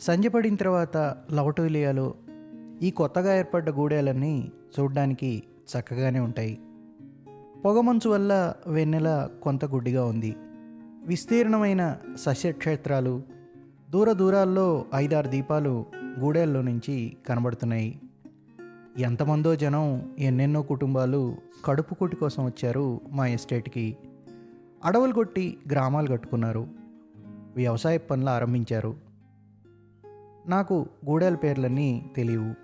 సంజపడిన తర్వాత లవటోలియాలో ఈ కొత్తగా ఏర్పడ్డ గూడెలన్నీ చూడ్డానికి చక్కగానే ఉంటాయి. పొగమంచు వల్ల వెన్నెల కొంత గుడ్డిగా ఉంది. విస్తీర్ణమైన సస్యక్షేత్రాలు దూర దూరాల్లో ఐదారు దీపాలు గూడెల్లో నుంచి కనబడుతున్నాయి. ఎంతమందో జనం ఎన్నెన్నో కుటుంబాలు కడుపు కూటి కోసం వచ్చారు మా ఎస్టేట్కి. అడవులు కొట్టి గ్రామాలు కట్టుకున్నారు. వ్యవసాయ పనులు ఆరంభించారు. నాకు గూడెల పేర్లన్నీ తెలియవు.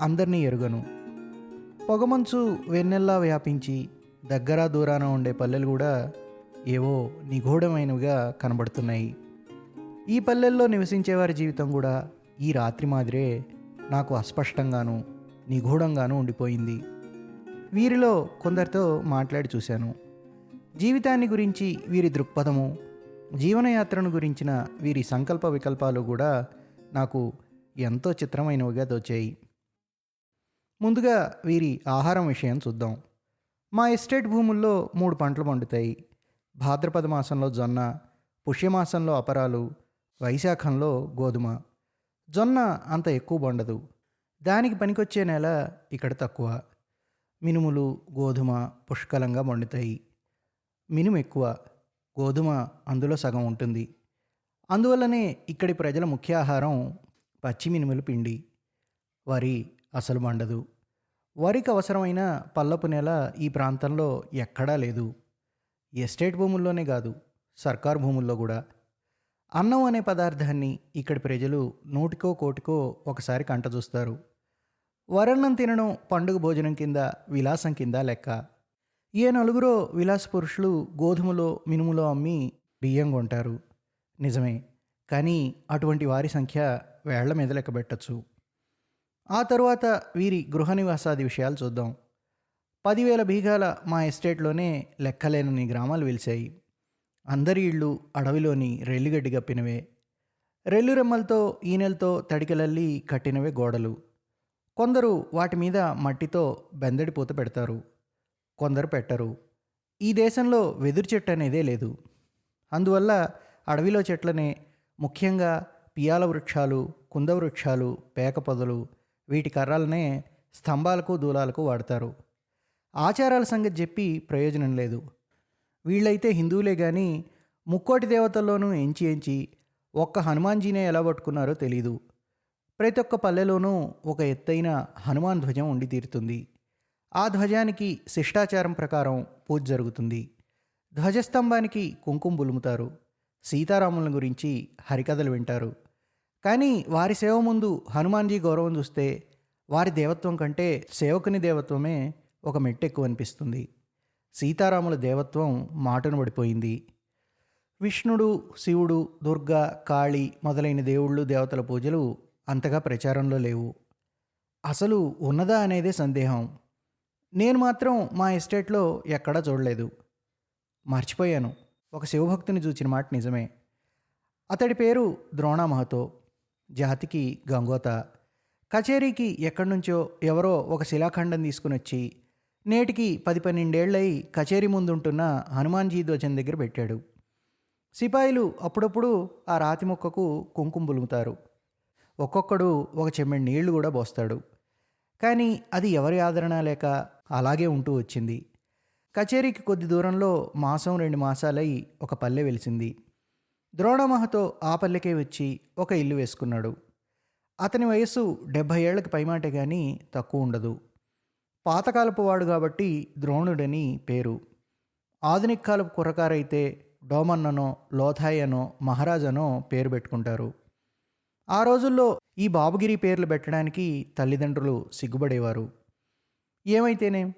అందరినీ ఎరుగను. పొగమంచు వెన్నెల్లా వ్యాపించి దగ్గర దూరాన ఉండే పల్లెలు కూడా ఏవో నిగూఢమైనవిగా కనబడుతున్నాయి. ఈ పల్లెల్లో నివసించే వారి జీవితం కూడా ఈ రాత్రి మాదిరే నాకు అస్పష్టంగాను నిగూఢంగాను ఉండిపోయింది. వీరిలో కొందరితో మాట్లాడి చూశాను. జీవితాన్ని గురించి వీరి దృక్పథము జీవనయాత్రను గురించిన వీరి సంకల్ప వికల్పాలు కూడా నాకు ఎంతో చిత్రమైనవిగా తోచాయి. ముందుగా వీరి ఆహారం విషయం చూద్దాం. మా ఎస్టేట్ భూముల్లో మూడు పంటలు పండుతాయి. భాద్రపద మాసంలో జొన్న పుష్యమాసంలో అపరాలు వైశాఖంలో గోధుమ. జొన్న అంత ఎక్కువ పండదు. దానికి పనికొచ్చే నెల ఇక్కడ తక్కువ. మినుములు గోధుమ పుష్కలంగా పండుతాయి. మినుము ఎక్కువ. గోధుమ అందులో సగం ఉంటుంది. అందువల్లనే ఇక్కడి ప్రజల ముఖ్య ఆహారం పచ్చిమినుముల పిండి. వరి అసలు మండదు. వరికి అవసరమైన పల్లపు నెల ఈ ప్రాంతంలో ఎక్కడా లేదు. ఎస్టేట్ భూముల్లోనే కాదు సర్కారు భూముల్లో కూడా. అన్నం అనే పదార్థాన్ని ఇక్కడి ప్రజలు నూటికో కోటికో ఒకసారి కంట చూస్తారు. వరన్నం తినడం పండుగ భోజనం కింద విలాసం కింద లెక్క. ఏ నలుగురో విలాస పురుషులు గోధుమలో మినుములో అమ్మి బియ్యం కొంటారు. నిజమే. కానీ అటువంటి వారి సంఖ్య వేళ్ళ మీద లెక్కబెట్టచ్చు ఆ తరువాత వీరి గృహ నివాసాది విషయాలు చూద్దాం. పదివేల బీగాల మా ఎస్టేట్లోనే లెక్కలేనని గ్రామాలు వెలిశాయి. అందరి ఇళ్ళు అడవిలోని రెల్లిగడ్డి గప్పినవే రెల్లు రెమ్మలతో ఈనెలతో తడికెలల్లి కట్టినవే గోడలు. కొందరు వాటి మీద మట్టితో బెందడి పూత పెడతారు. కొందరు పెట్టరు. ఈ దేశంలో వెదురు చెట్టు అనేదే లేదు. అందువల్ల అడవిలో చెట్లనే ముఖ్యంగా పియాల వృక్షాలు కుంద వృక్షాలు పేక పొదలు వీటి కర్రలనే స్తంభాలకు దూలాలకు వాడతారు. ఆచారాల సంగతి చెప్పి ప్రయోజనం లేదు. వీళ్ళైతే హిందువులే కానీ ముక్కోటి దేవతల్లోనూ ఎంచి ఎంచి ఒక్క హనుమాన్జీనే ఎలా పట్టుకున్నారో తెలీదు. ప్రతి ఒక్క పల్లెలోనూ ఒక ఎత్తైన హనుమాన్ ధ్వజం ఉండి తీరుతుంది. ఆ ధ్వజానికి శిష్టాచారం ప్రకారం పూజ జరుగుతుంది. ధ్వజస్తంభానికి కుంకుమ బులుముతారు. సీతారాముల గురించి హరికథలు వింటారు. కానీ వారి సేవ ముందు హనుమాన్జీ గౌరవం చూస్తే వారి దేవత్వం కంటే సేవకుని దేవత్వమే ఒక మెట్టెక్కువ అనిపిస్తుంది. సీతారాముల దేవత్వం మాటను పడిపోయింది. విష్ణుడు శివుడు దుర్గా కాళీ మొదలైన దేవుళ్ళు దేవతల పూజలు అంతగా ప్రచారంలో లేవు. అసలు ఉన్నదా అనేదే సందేహం. నేను మాత్రం మా ఎస్టేట్లో ఎక్కడా చూడలేదు. మర్చిపోయాను. ఒక శివభక్తుని చూచిన మాట నిజమే. అతడి పేరు ద్రోణ మహతో జాతికి గంగోత. కచేరీకి ఎక్కడి నుంచో ఎవరో ఒక శిలాఖండం తీసుకుని వచ్చి నేటికి పది పన్నెండేళ్ళై కచేరీ ముందుంటున్న హనుమాన్జీ ధ్వజం దగ్గర పెట్టాడు. సిపాయిలు అప్పుడప్పుడు ఆ రాతి మొక్కకు కుంకుమ బులుముతారు. ఒక్కొక్కడు ఒక చెమ్మెడి నీళ్ళు కూడా పోస్తాడు కానీ అది ఎవరి ఆదరణ లేక అలాగే ఉంటూ వచ్చింది. కచేరీకి కొద్ది దూరంలో మాసం రెండు మాసాలై ఒక పల్లె వెలిసింది. ద్రోణమహతో ఆ పల్లెకే వచ్చి ఒక ఇల్లు వేసుకున్నాడు. అతని వయస్సు డెబ్భై ఏళ్ళకు పైమాటే కానీ తక్కువ ఉండదు. పాతకాలపు వాడు కాబట్టి ద్రోణుడని పేరు. ఆధునిక కాలపు కుర్రకారైతే డోమన్ననో లోథాయనో మహారాజనో పేరు పెట్టుకుంటారు. ఆ రోజుల్లో ఈ బాబుగిరి పేర్లు పెట్టడానికి తల్లిదండ్రులు సిగ్గుపడేవారు. ఏమైతేనే?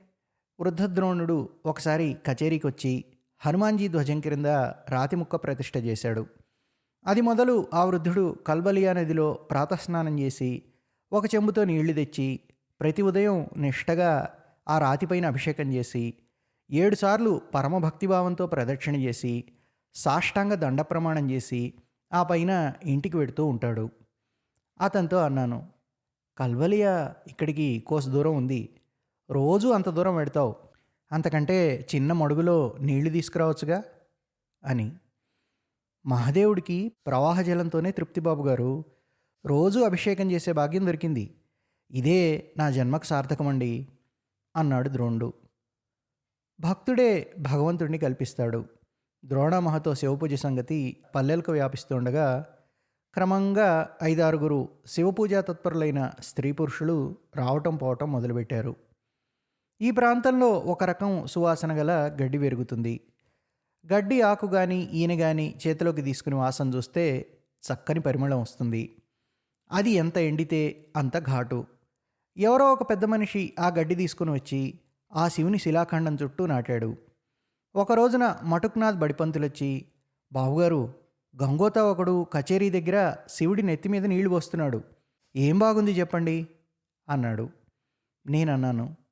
వృద్ధద్రోణుడు ఒకసారి కచేరీకి వచ్చి హనుమాన్జీ ధ్వజం క్రింద రాతిముక్క ప్రతిష్ఠ చేశాడు. అది మొదలు ఆ వృద్ధుడు కల్బలియా నదిలో ప్రాతస్నానం చేసి ఒక చెంబుతో నీళ్ళు తెచ్చి ప్రతి ఉదయం నిష్టగా ఆ రాతిపైన అభిషేకం చేసి ఏడుసార్లు పరమభక్తిభావంతో ప్రదక్షిణ చేసి సాష్టాంగ దండ ప్రమాణం చేసి ఆ పైన ఇంటికి వెడుతూ ఉంటాడు. అతనితో అన్నాను కల్వలియా ఇక్కడికి కోస దూరం ఉంది. రోజూ అంత దూరం పెడతావు అంతకంటే చిన్న మడుగులో నీళ్ళు తీసుకురావచ్చుగా? అని. మహాదేవుడికి ప్రవాహ జలంతోనే తృప్తి బాబు గారు. రోజు అభిషేకం చేసే భాగ్యం దొరికింది. ఇదే నా జన్మకు సార్థకమండి అన్నాడు ద్రోణుడు. భక్తుడే భగవంతుడిని కల్పిస్తాడు. ద్రోణమహతో శివపూజ సంగతి పల్లెలకు వ్యాపిస్తుండగా క్రమంగా ఐదారుగురు శివపూజా తత్పరులైన స్త్రీ పురుషులు రావటం పోవటం మొదలుపెట్టారు. ఈ ప్రాంతంలో ఒక రకం సువాసన గల గడ్డి పెరుగుతుంది. గడ్డి ఆకు కానీ ఈయన కానీ చేతిలోకి తీసుకుని వాసన చూస్తే చక్కని పరిమళం వస్తుంది. అది ఎంత ఎండితే అంత ఘాటు. ఎవరో ఒక పెద్ద మనిషి ఆ గడ్డి తీసుకుని వచ్చి ఆ శివుని శిలాఖండం చుట్టూ నాటాడు. ఒక రోజున మటుక్నాథ్ బడిపంతులొచ్చి బావుగారు గంగోత ఒకడు కచేరీ దగ్గర శివుడి నెత్తి మీద నీళ్ళు పోస్తున్నాడు. ఏం బాగుంది చెప్పండి? అన్నాడు. నేనన్నాను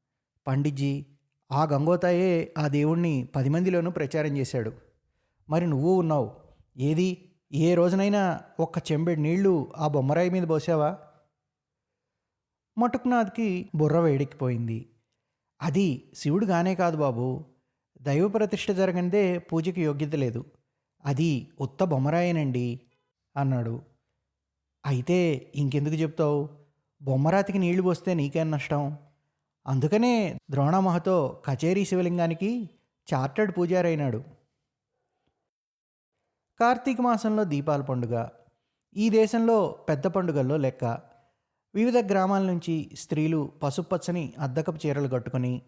పండిజీ ఆ గంగోతాయే ఆ దేవుణ్ణి పది మందిలోనూ ప్రచారం చేశాడు. మరి నువ్వు ఉన్నావు. ఏది? ఏ రోజునైనా ఒక్క చెంబెడు నీళ్ళు ఆ బొమ్మరాయి మీద పోసావా? మటుకునాథ్కి బుర్ర వేడెక్కిపోయింది. అది శివుడుగానే కాదు బాబు. దైవ ప్రతిష్ఠ జరగనిదే పూజకి యోగ్యత లేదు. అది ఉత్త బొమ్మరాయేనండి అన్నాడు. అయితే ఇంకెందుకు చెప్తావు? బొమ్మరాతికి నీళ్ళు పోస్తే నీకేం నష్టం? అందుకనే ద్రోణమహతో కచేరీ శివలింగానికి చార్టర్డ్ పూజారైనాడు. కార్తీక మాసంలో దీపాల పండుగ ఈ దేశంలో పెద్ద పండుగల్లో లెక్క. వివిధ గ్రామాల నుంచి స్త్రీలు పసుపచ్చని అద్దకపు చీరలు కట్టుకొని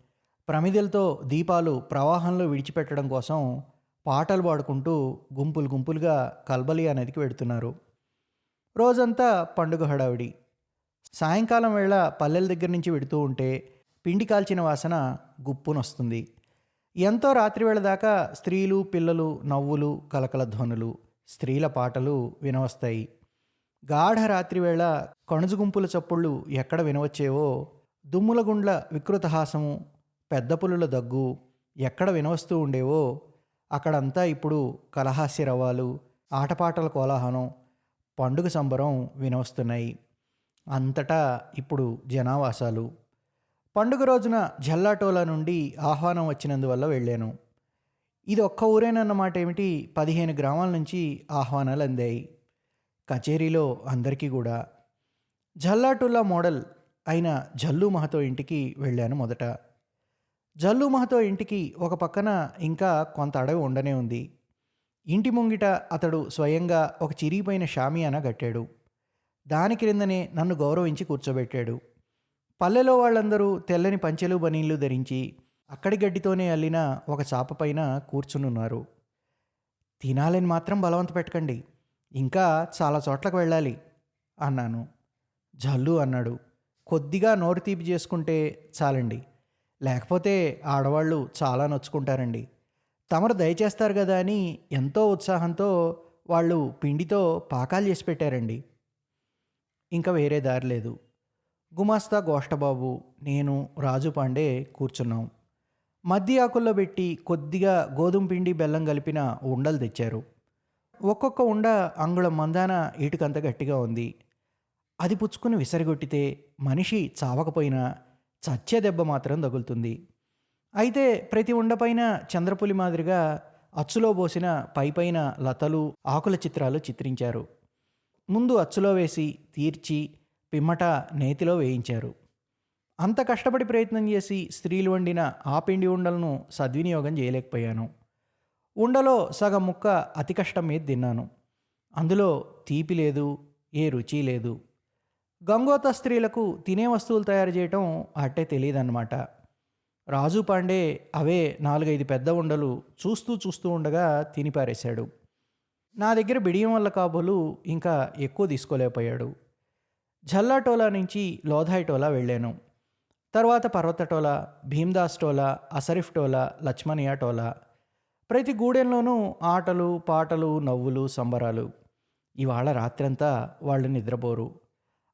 ప్రమిదలతో దీపాలు ప్రవాహంలో విడిచిపెట్టడం కోసం పాటలు పాడుకుంటూ గుంపులు గుంపులుగా కల్బలియా నదికి వెడుతున్నారు. రోజంతా పండుగ హడావిడి. సాయంకాలం వేళ పల్లెల దగ్గర నుంచి వెడుతూ ఉంటే పిండి కాల్చిన వాసన గుప్పునొస్తుంది. ఎంతో రాత్రివేళ దాకా స్త్రీలు పిల్లలు నవ్వులు కలకల ధ్వనులు స్త్రీల పాటలు వినవస్తాయి. గాఢ రాత్రివేళ కణుజుగుంపుల చప్పుళ్ళు ఎక్కడ వినవచ్చేవో దుమ్ముల గుండ్ల వికృతహాసము పెద్ద పులుల దగ్గు ఎక్కడ వినవస్తూ ఉండేవో అక్కడంతా ఇప్పుడు కలహాస్య రవాలు ఆటపాటల కోలాహలం పండుగ సంబరం వినవస్తున్నాయి. అంతటా ఇప్పుడు జనావాసాలు. పండుగ రోజున జల్లాటోలా నుండి ఆహ్వానం వచ్చినందువల్ల వెళ్ళాను. ఇది ఒక్క ఊరేనన్నమాట ఏమిటి? పదిహేను గ్రామాల నుంచి ఆహ్వానాలు అందాయి. కచేరీలో అందరికీ కూడా. జల్లాటోలా మోడల్ అయిన జల్లు మహతో ఇంటికి వెళ్ళాను మొదట. జల్లు మహతో ఇంటికి ఒక పక్కన ఇంకా కొంత అడవి ఉండనే ఉంది. ఇంటి ముంగిట అతడు స్వయంగా ఒక చిరిగిపోయిన షామియానా కట్టాడు. దాని క్రిందనే నన్ను గౌరవించి కూర్చోబెట్టాడు. పల్లెలో వాళ్ళందరూ తెల్లని పంచెలు బనీళ్ళు ధరించి అక్కడి గడ్డితోనే అల్లిన ఒక చాప పైన కూర్చునున్నారు తినాలని మాత్రం బలవంత పెట్టకండి. ఇంకా చాలా చోట్లకు వెళ్ళాలి అన్నాను. జల్లు అన్నాడు. కొద్దిగా నోరు తీపి చేసుకుంటే చాలండి. లేకపోతే ఆడవాళ్ళు చాలా నొచ్చుకుంటారండి. తమరు దయచేస్తారు కదా అని ఎంతో ఉత్సాహంతో వాళ్ళు పిండితో పాకాలు చేసి పెట్టారండి. ఇంకా వేరే దారి లేదు. గుమాస్తా గోష్టబాబు నేను రాజు పాండే కూర్చున్నాం. మద్ది ఆకుల్లో పెట్టి కొద్దిగా గోధుమ పిండి బెల్లం కలిపిన ఉండలు తెచ్చారు. ఒక్కొక్క ఉండ అంగుళం మందాన ఇటుకంత గట్టిగా ఉంది. అది పుచ్చుకుని విసరిగొట్టితే మనిషి చావకపోయినా చచ్చే దెబ్బ మాత్రం తగులుతుంది. అయితే ప్రతి ఉండపైన చంద్రపులి మాదిరిగా అచ్చులో పోసిన పైపైన లతలు ఆకుల చిత్రాలు చిత్రించారు. ముందు అచ్చులో వేసి తీర్చి పిమ్మట నేతిలో వేయించారు. అంత కష్టపడి ప్రయత్నం చేసి స్త్రీలు వండిన ఆ పిండి ఉండలను సద్వినియోగం చేయలేకపోయాను. ఉండలో సగం ముక్క అతి కష్టం మీద తిన్నాను. అందులో తీపి లేదు ఏ రుచి లేదు. గంగోత స్త్రీలకు తినే వస్తువులు తయారు చేయటం అట్టే తెలియదన్నమాట. రాజు పాండే అవే నాలుగైదు పెద్ద ఉండలు చూస్తూ చూస్తూ ఉండగా తిని పారేశాడు నా దగ్గర బిడియం వల్ల కాబోలు ఇంకా ఎక్కువ తీసుకోలేకపోయాడు. జల్లాటోలా నుంచి లోధాయ్ టోలా వెళ్ళాను. తర్వాత పర్వతటోలా భీమ్దాస్ టోలా అసరిఫ్ టోలా లక్ష్మణియా టోలా ప్రతి గూడెంలోనూ ఆటలు పాటలు నవ్వులు సంబరాలు. ఇవాళ రాత్రంతా వాళ్ళు నిద్రపోరు.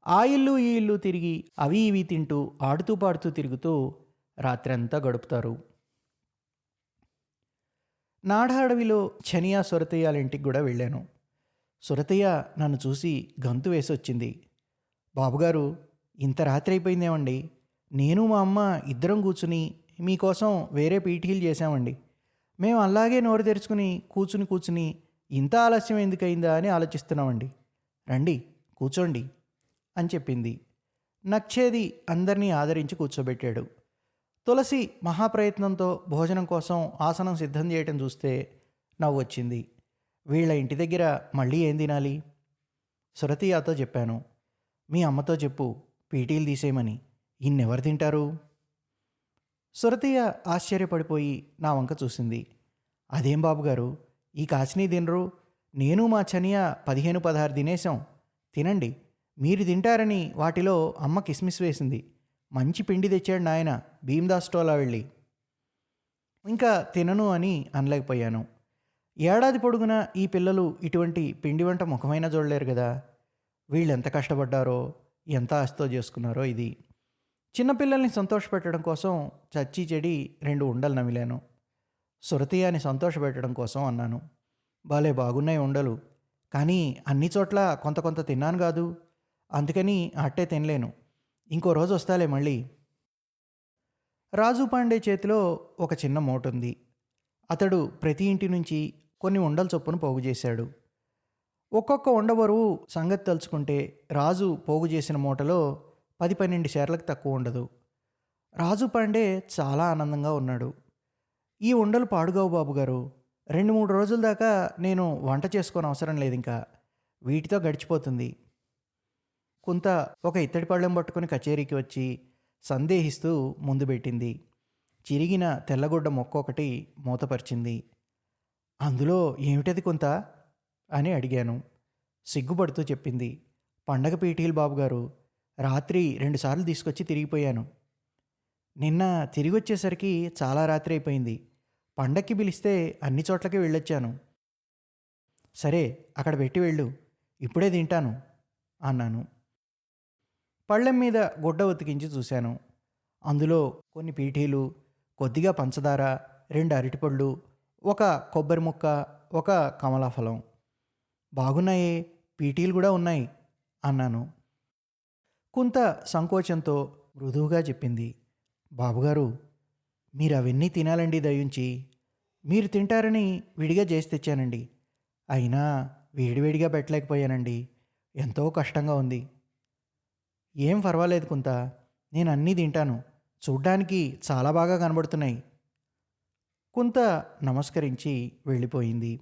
ఆ ఇల్లు ఈ ఇల్లు తిరిగి అవి ఇవి తింటూ ఆడుతూ పాడుతూ తిరుగుతూ రాత్రంతా గడుపుతారు. నాడ అడవిలో చనియా సురతయ్యాల ఇంటికి కూడా వెళ్ళాను. సురతయ్య నన్ను చూసి గంతు వేసి వచ్చింది బాబుగారు ఇంత రాత్రి అయిపోయిందేమండి నేను మా అమ్మ ఇద్దరం కూర్చుని మీకోసం వేరే పీటీలు చేశామండి. మేము అలాగే నోరు తెరుచుకుని కూర్చుని కూర్చుని ఇంత ఆలస్యం ఎందుకయిందా అని ఆలోచిస్తున్నామండి. రండి కూర్చోండి అని చెప్పింది. నచ్చేది అందరినీ ఆదరించి కూర్చోబెట్టాడు. తులసి మహాప్రయత్నంతో భోజనం కోసం ఆసనం సిద్ధం చేయటం చూస్తే నవ్వు వచ్చింది వీళ్ళ ఇంటి దగ్గర మళ్ళీ ఏం తినాలి? సురతియాతో చెప్పాను. మీ అమ్మతో చెప్పు పీటీలు తీసేయమని. ఇన్నెవరు తింటారు? సురతయ్య ఆశ్చర్యపడిపోయి నా వంక చూసింది. అదేం బాబుగారు ఈ కాచిని తినరు? నేను మా చనియ పదిహేను పదహారు తినేసాం తినండి మీరు తింటారని వాటిలో అమ్మ కిస్మిస్ వేసింది. మంచి పిండి తెచ్చాడు నాయన భీమ్దాస్ స్టోలా వెళ్ళి. ఇంకా తినను అని అనలేకపోయాను. ఏడాది పొడుగునా ఈ పిల్లలు ఇటువంటి పిండి వంట ముఖమైనా చూడలేరు కదా? వీళ్ళు ఎంత కష్టపడ్డారో ఎంత ఆస్తో చేసుకున్నారో ఇది. చిన్నపిల్లల్ని సంతోషపెట్టడం కోసం చచ్చి చెడి రెండు ఉండలు నమిలాను. సురతియాని సంతోషపెట్టడం కోసం అన్నాను. బాలే బాగున్నాయి ఉండలు. కానీ అన్ని చోట్ల కొంత కొంత తిన్నాను కాదు. అందుకని అట్టే తినలేను. ఇంకో రోజు వస్తాలే మళ్ళీ. రాజు పాండే చేతిలో ఒక చిన్న మూట ఉంది అతడు ప్రతి ఇంటి నుంచి కొన్ని ఉండల చొప్పున పోగు చేశాడు. ఒక్కొక్క ఉండవరు సంగతి తలుచుకుంటే రాజు పోగు చేసిన మూటలో పది పన్నెండు షేర్లకు తక్కువ ఉండదు. రాజు పాండే చాలా ఆనందంగా ఉన్నాడు. ఈ ఉండలు పాడుగావు బాబు గారు. రెండు మూడు రోజుల దాకా నేను వంట చేసుకోని అవసరం లేదు ఇంకా వీటితో గడిచిపోతుంది. కొంత ఒక ఇత్తడి పళ్ళెం పట్టుకుని కచేరీకి వచ్చి సందేహిస్తూ ముందు పెట్టింది. చిరిగిన తెల్లగుడ్డ మొక్క ఒకటి మూతపరిచింది. అందులో ఏమిటది కొంత? అని అడిగాను. సిగ్గుపడుతూ చెప్పింది. పండగ పీటీలు బాబుగారు రాత్రి రెండుసార్లు తీసుకొచ్చి తిరిగిపోయాను. నిన్న తిరిగి వచ్చేసరికి చాలా రాత్రి అయిపోయింది. పండక్కి పిలిస్తే అన్ని చోట్లకి వెళ్ళొచ్చాను. సరే అక్కడ పెట్టి వెళ్ళు. ఇప్పుడే తింటాను అన్నాను. పళ్ళెం మీద గుడ్డ ఉతికించి చూశాను. అందులో కొన్ని పీఠీలు కొద్దిగా పంచదార రెండు అరటిపళ్ళు ఒక కొబ్బరి ముక్క ఒక కమలాఫలం. బాగున్నాయే పీటీలు కూడా ఉన్నాయి అన్నాను. కొంత సంకోచంతో మృదువుగా చెప్పింది. బాబుగారు మీరు అవన్నీ తినాలండి దయించి మీరు తింటారని విడిగా చేసి తెచ్చానండి. అయినా వేడివేడిగా పెట్టలేకపోయానండి. ఎంతో కష్టంగా ఉంది. ఏం పర్వాలేదు కొంత నేను అన్నీ తింటాను. చూడ్డానికి చాలా బాగా కనబడుతున్నాయి. కొంత నమస్కరించి వెళ్ళిపోయింది.